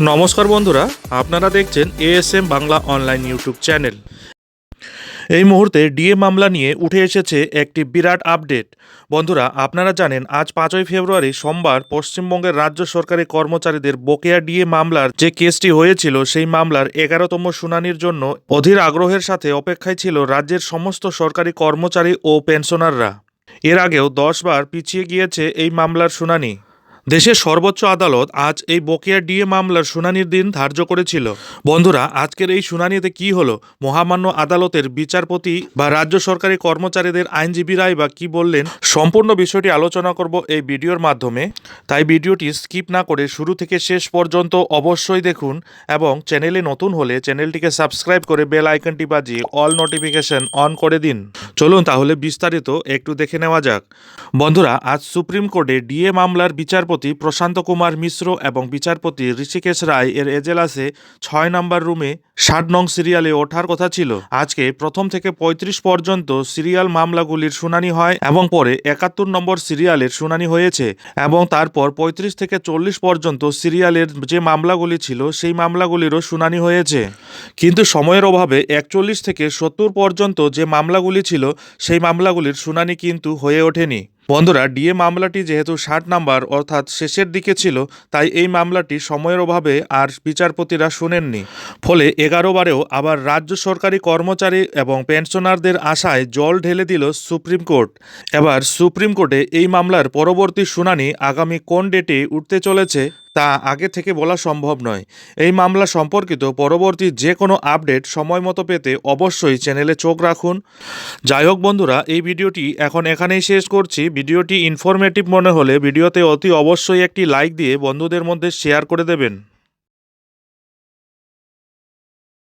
নমস্কার বন্ধুরা, আপনারা দেখছেন ASM Bangla online YouTube channel এই মুহূর্তে ডিএ মামলা নিয়ে উঠে এসেছে একটি বিরাট আপডেট বন্ধুরা, আপনারা জানেন, আজ পাঁচই ফেব্রুয়ারি সোমবার পশ্চিমবঙ্গের রাজ্য সরকারি কর্মচারীদের বকেয়া ডিএ মামলার যে কেসটি হয়েছিল, সেই মামলার এগারোতম শুনানির জন্য অধীর আগ্রহের সাথে অপেক্ষায় ছিল রাজ্যের সমস্ত সরকারি কর্মচারী ও পেনশনাররা। এর আগেও দশবার পিছিয়ে গিয়েছে এই মামলার শুনানি। দেশের সর্বোচ্চ আদালত আজ এই বকেয়া ডিএ মামলার শুনানির দিন ধার্য করেছিল। বন্ধুরা, আজকের এই শুনানিতে কি হলো? মহামান্য আদালতের বিচারপতি বা রাজ্য সরকারি কর্মচারীদের আইনজীবীরাই বা কি বললেন? সম্পূর্ণ বিষয়টি আলোচনা করব এই ভিডিওর মাধ্যমে। তাই ভিডিওটি স্কিপ না করে শুরু থেকে শেষ পর্যন্ত অবশ্যই দেখুন এবং চ্যানেলে নতুন হলে চ্যানেলটিকে সাবস্ক্রাইব করে বেল আইকনটি বাজিয়ে অল নোটিফিকেশন অন করে দিন। চলুন তাহলে বিস্তারিত একটু দেখে নেওয়া যাক। বন্ধুরা, আজ সুপ্রিম কোর্টে ডিএ মামলার বিচারপতি প্রশান্ত কুমার মিশ্র এবং বিচারপতি ঋষিকেশ রায় এর এজেলাসে ছয় নম্বর রুমে ষাট নং সিরিয়ালে ওঠার কথা ছিল। আজকে প্রথম থেকে পঁয়ত্রিশ পর্যন্ত সিরিয়াল মামলাগুলির শুনানি হয় এবং পরে একাত্তর নম্বর সিরিয়ালের শুনানি হয়েছে এবং তারপর পঁয়ত্রিশ থেকে চল্লিশ পর্যন্ত সিরিয়ালের যে মামলাগুলি ছিল, সেই মামলাগুলিরও শুনানি হয়েছে। কিন্তু সময়ের অভাবে একচল্লিশ থেকে সত্তর পর্যন্ত যে মামলাগুলি ছিল, সেই মামলাগুলির শুনানি কিন্তু হয়ে ওঠেনি। বন্ধুরা, ডিএ মামলাটি যেহেতু ষাট নাম্বার অর্থাৎ শেষের দিকে ছিল, তাই এই মামলাটি সময়ের অভাবে আর বিচারপতিরা শুনেননি। ফলে এগারো বারেও আবার রাজ্য সরকারি কর্মচারী এবং পেনশনারদের আশায় জল ঢেলে দিল সুপ্রিম কোর্ট। এবার সুপ্রিম কোর্টে এই মামলার পরবর্তী শুনানি আগামী কোন ডেটে উঠতে চলেছে তা আগে থেকে বলা সম্ভব নয়। এই মামলা সম্পর্কিত পরবর্তী যে কোনো আপডেট সময় মতো পেতে অবশ্যই চ্যানেলে চোখ রাখুন। যাই হোক বন্ধুরা, এই ভিডিওটি এখন এখানেই শেষ করছি। ভিডিওটি ইনফরমেটিভ মনে হলে ভিডিওতে অতি অবশ্যই একটি লাইক দিয়ে বন্ধুদের মধ্যে শেয়ার করে দেবেন।